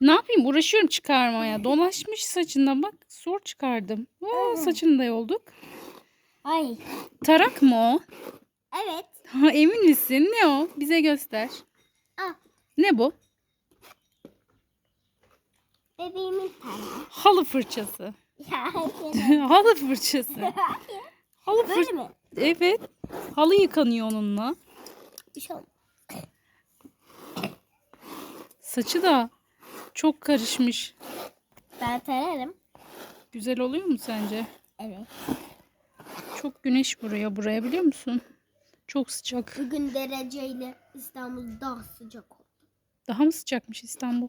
Ne yapayım uğraşıyorum çıkarmaya. Dolaşmış saçından bak zor çıkardım. Oo, saçını da yolduk. Ay. Tarak mı o? Evet. Ha, emin misin? Ne o? Bize göster. Al. Ne bu? Bebeğimin tane. Halı fırçası. Ya. Halı fırçası. Halı. Böyle mi? Evet. Halı yıkanıyor onunla. Bir şey. Saçı da çok karışmış. Ben tararım. Güzel oluyor mu sence? Evet. Çok güneş vuruyor buraya biliyor musun? Çok sıcak. Bugün dereceyle İstanbul daha sıcak oldu. Daha mı sıcakmış İstanbul?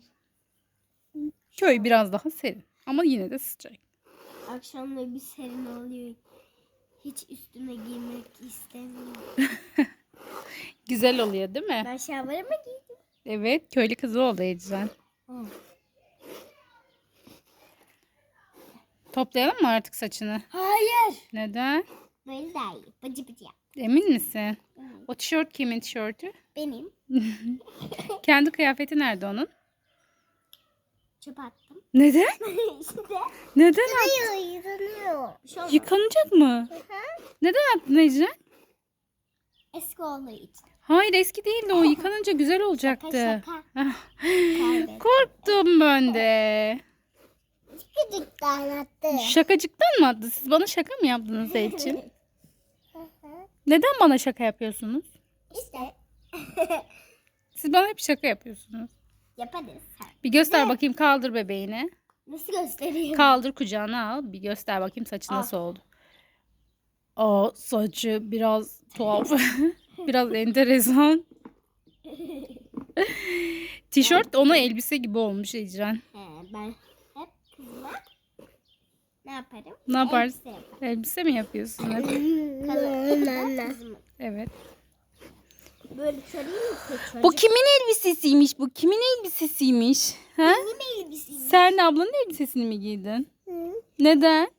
Köy biraz daha serin. Ama yine de sıcak. Akşamları bir serin oluyor. Hiç üstüne giymek istemiyorum. Güzel oluyor değil mi? Ben şalvarımı giydim. Evet. Köylü kızı oldu Ecren. Toplayalım mı artık saçını? Hayır. Neden? Böyle daha iyi. Bıcı bıcı yap. Emin misin? O tişört kimin tişörtü? Benim. Kendi kıyafeti nerede onun? Çöp attım. Neden? işte. Neden? Hayır, yıkanıyor. Bir şey olmaz. Yıkanacak mı? Hı hı. Neden attın Ecren? Eski olduğu için. Hayır eski değildi o. Yıkanınca güzel olacaktı. Şaka şaka. Ah. Korktum ben de. Küçük anlattı. Şakacıktan mı attı? Siz bana şaka mı yaptınız Elçin? Neden bana şaka yapıyorsunuz? işte Siz bana hep şaka yapıyorsunuz. yaparız. Bir göster bakayım kaldır bebeğini. Nasıl göstereyim? Kaldır kucağına al. Bir göster bakayım saçı nasıl oldu. Aa saçı biraz tuhaf. biraz enteresan. Tişört ona elbise gibi olmuş Ecren. He, ben hep kızıma ne yaparım? Ne yaparsın? Elbise yaparım. Elbise mi yapıyorsun hep? Kalın. Kızıma. Evet. Böyle? Çocuk Bu kimin elbisesiymiş? Bu kimin elbisesiymiş? Ha? benim elbiseyim. Sen ablanın elbisesini mi giydin? Hı. Neden?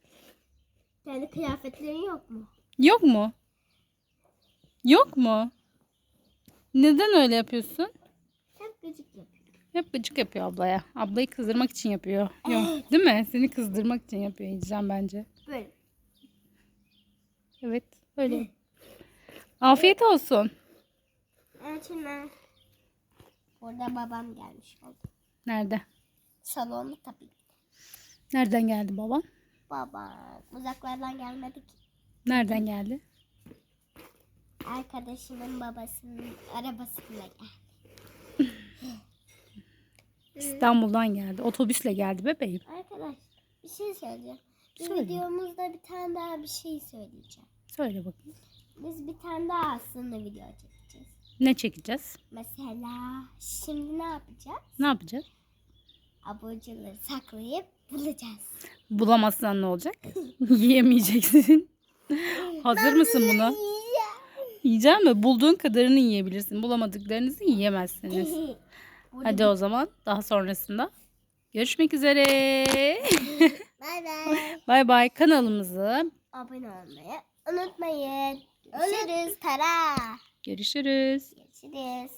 Kendi kıyafetlerin yok mu? Yok mu? Yok mu? Neden öyle yapıyorsun? Hep gıcık yapıyor. Hep gıcık yapıyor ablaya. Ablayı kızdırmak için yapıyor. Yok, değil mi? Seni kızdırmak için yapıyor İcran bence. Böyle. Evet, öyle. Afiyet olsun. Evet şimdi Burada babam gelmiş oldu. Nerede? Salonda tabii. Nereden geldi baban? Baba uzaklardan gelmedik. Nereden geldi? Arkadaşımın babasının arabasıyla geldi. İstanbul'dan geldi. Otobüsle geldi bebeğim. Arkadaş bir şey söyleyeceğim. Bir Söyle. videomuzda bir tane daha bir şey söyleyeceğim. Söyle bakayım. Biz bir tane daha aslında video çekeceğiz. Ne çekeceğiz? Mesela şimdi ne yapacağız? Ne yapacağız? Aburcuları saklayıp bulacağız. Bulamazsan ne olacak? Yiyemeyeceksin. Hazır mısın buna? Yiyecek mi? Bulduğun kadarını yiyebilirsin. Bulamadıklarınızı yiyemezsiniz. Hadi o zaman daha sonrasında görüşmek üzere. Bay bay. Bay bay kanalımızı Abone olmayı unutmayın. Görüşürüz. Tara. görüşürüz. Görüşürüz.